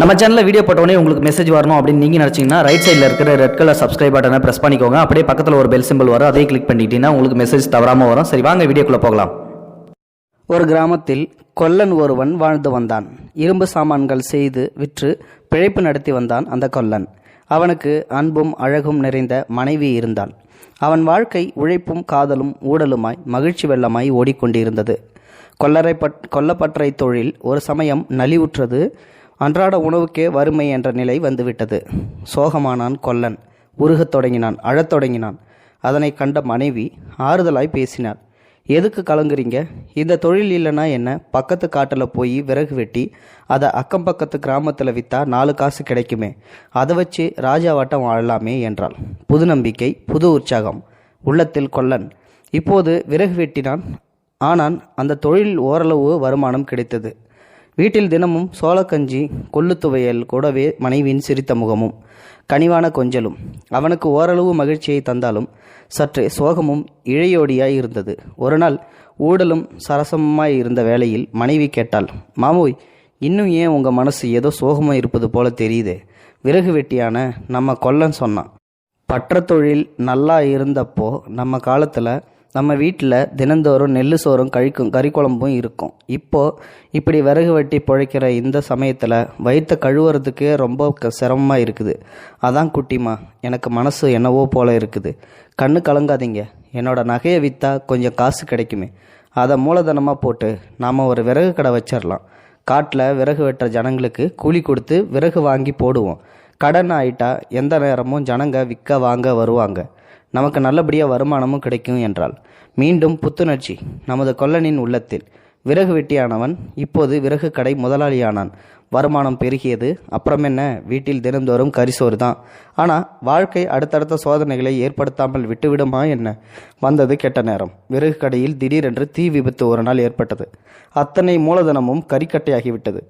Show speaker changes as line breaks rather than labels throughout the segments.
நம்ம சேனலில் வீடியோ போட்டோடனே உங்களுக்கு மெசேஜ் வரணும் அப்படின்னு நீங்கள் நினச்சிங்கன்னா ரைட் சைடில் இருக்கிற ரெட் கலர் சப்ஸ்கிரைப் பட்டனை ப்ரெஸ் பண்ணிக்கோங்க. அப்படியே பக்கத்தில் ஒரு பெல் சிம்பிள் வரும். அதே கிளிக் பண்ணிட்டீங்கன்னா உங்களுக்கு மெசேஜ் தவறாமல் வரும். சரி வாங்க வீடியோக்குள்ளே போகலாம். ஒரு கிராமத்தில் கொல்லன் ஒருவன் வாழ்ந்து வந்தான். இரும்பு சாமான்கள் செய்து விற்று பிழைப்பு நடத்தி வந்தான் அந்த கொல்லன். அவனுக்கு அன்பும் அழகும் நிறைந்த மனைவி இருந்தாள். அவன் வாழ்க்கை உழைப்பும் காதலும் ஊடலுமாய் மகிழ்ச்சி வெள்ளமாய் ஓடிக்கொண்டிருந்தது. கொல்லரை பட் கொல்லப்பற்றை தொழில் ஒரு சமயம் நலிவுற்றது. அன்றாட உணவுக்கே வறுமை என்ற நிலை வந்துவிட்டது. சோகமானான் கொல்லன். உருகத் தொடங்கினான் அழத் தொடங்கினான். அதனை கண்ட மனைவி ஆறுதலாய் பேசினார் எதுக்கு கலங்குறீங்க? இந்த தொழில் இல்லைன்னா என்ன? பக்கத்து காட்டில் போய் விறகு வெட்டி அதை அக்கம் பக்கத்து கிராமத்தில் விற்றா நாலு காசு கிடைக்குமே. அதை வச்சு ராஜாவாட்டம் வாழலாமே என்றாள். புது நம்பிக்கை புது உற்சாகம். உள்ளத்தில் கொல்லன். இப்போது விறகு வெட்டினான். ஆனால் அந்த தொழில் ஓரளவு வருமானம் கிடைத்தது. வீட்டில் தினமும் சோளக்கஞ்சி கொள்ளு துவையல் கூடவே மனைவியின் சிரித்த முகமும் கனிவான கொஞ்சலும் அவனுக்கு ஓரளவு மகிழ்ச்சியை தந்தாலும் சற்றே சோகமும் இழையோடியாய் இருந்தது. ஒரு நாள் ஊடலும் சரசமாய் இருந்த வேளையில் மனைவி கேட்டாள் மாமோய் இன்னும் ஏன் உங்கள் மனசு ஏதோ சோகமாக இருப்பது போல தெரியுது? விறகு வெட்டியான நம்ம கொல்லன் சொன்னான். பற்ற தொழில் நல்லா இருந்தப்போ நம்ம காலத்தில் நம்ம வீட்டில் தினந்தோறும் நெல் சோறும் கழிக்கும் கறி குழம்பும் இருக்கும். இப்போ இப்படி விறகு வெட்டி பிழைக்கிற இந்த சமயத்தில் வயிற்ற கழுவுறதுக்கே ரொம்ப க- இருக்குது. அதான் குட்டிமா எனக்கு மனசு என்னவோ போல இருக்குது. கண்ணு கலங்காதீங்க. என்னோட நகையை விற்றா கொஞ்சம் காசு கிடைக்குமே. அதை மூலதனமாக போட்டு நாம் ஒரு விறகு கடை வச்சிடலாம் காட்டில் விறகு வெட்டுற ஜனங்களுக்கு கூலி கொடுத்து விறகு வாங்கி போடுவோம். கடன் ஆயிட்டா எந்த நேரமும் ஜனங்க விற்க வாங்க வருவாங்க. நமக்கு நல்லபடியாக வருமானமும் கிடைக்கும் என்றால் மீண்டும் புத்துணர்ச்சி. நமது கொல்லனின் உள்ளத்தில் விறகு வெட்டியானவன். இப்போது விறகு கடை முதலாளியானான். வருமானம் பெருகியது. அப்புறம் என்ன? வீட்டில் தினந்தோறும் கரிசோறு தான் ஆனால் வாழ்க்கை அடுத்தடுத்த சோதனைகளை ஏற்படுத்தாமல் விட்டுவிடுமா என்ன? வந்தது கெட்ட நேரம். விறகு கடையில் திடீரென்று தீ விபத்து ஒரு நாள் ஏற்பட்டது. அத்தனை மூலதனமும் கரிக்கட்டையாகிவிட்டது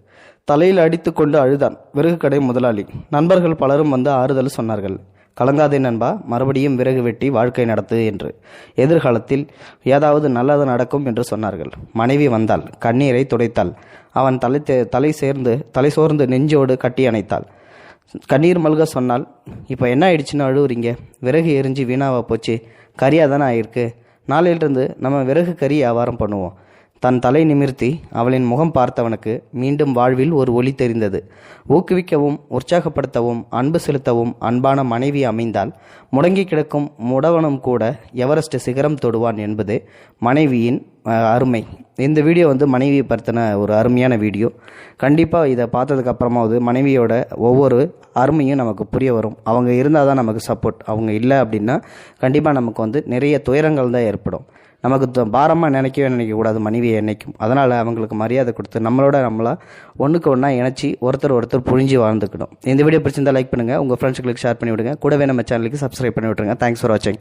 தலையில் அடித்துக்கொண்டு அழுதான் விறகு கடை முதலாளி. நண்பர்கள் பலரும் வந்து ஆறுதல் சொன்னார்கள். கலங்காதே நண்பா மறுபடியும் விறகு வெட்டி வாழ்க்கை நடத்து என்று. எதிர்காலத்தில் ஏதாவது நல்லது நடக்கும் என்று சொன்னார்கள். மனைவி வந்தாள் கண்ணீரை துடைத்தாள். அவன் தலை தலை சேர்ந்து தலை சோர்ந்து நெஞ்சோடு கட்டி அணைத்தாள். கண்ணீர் மல்க சொன்னால் இப்போ என்ன ஆயிடுச்சுன்னு அழுவுறீங்க? விறகு எரிஞ்சு வீணாவா போச்சு. கறியாக தானே ஆயிருக்கு. நாளையிலிருந்து நம்ம விறகு கறி வியாபாரம் பண்ணுவோம். தன் தலை நிமிர்த்தி அவளின் முகம் பார்த்தவனுக்கு மீண்டும் வாழ்வில் ஒரு ஒளி தெரிந்தது. ஊக்குவிக்கவும் உற்சாகப்படுத்தவும் அன்பு செலுத்தவும் அன்பான மனைவி அமைந்தால் முடங்கி கிடக்கும் முடவனும் கூட எவரெஸ்ட் சிகரம் தொடுவான் என்பது மனைவியின் அருமை. இந்த வீடியோ வந்து மனைவியை பற்றின ஒரு அருமையான வீடியோ. கண்டிப்பாக இதை பார்த்ததுக்கப்புறமாவது மனைவியோட ஒவ்வொரு அருமையும் நமக்கு புரிய வரும். அவங்க இருந்தால் தான் நமக்கு சப்போர்ட் அவங்க இல்லை அப்படின்னா கண்டிப்பாக நமக்கு வந்து நிறைய துயரங்கள் தான் ஏற்படும். நமக்கு பாரமாக நினைக்கவே நினைக்கக்கூடாது மனைவியை நினைக்கும் அதனால் அவங்களுக்கு மரியாதை கொடுத்து நம்மளோட நம்மளா ஒன்றுக்கு ஒன்றா இணைச்சி ஒருத்தர் ஒருத்தர் புரிஞ்சு வாழ்ந்துக்கணும். இந்த வீடியோ பிடிச்சிருந்தால் லைக் பண்ணுங்கள் உங்கள் ஃப்ரெண்ட்ஸுங்களுக்கு ஷேர் பண்ணி விடுங்க கூடவே நம்ம சேனலுக்கு சப்ஸ்கிரைப் பண்ணி விட்ருங்க தேங்க்ஸ் ஃபார் வாட்சிங்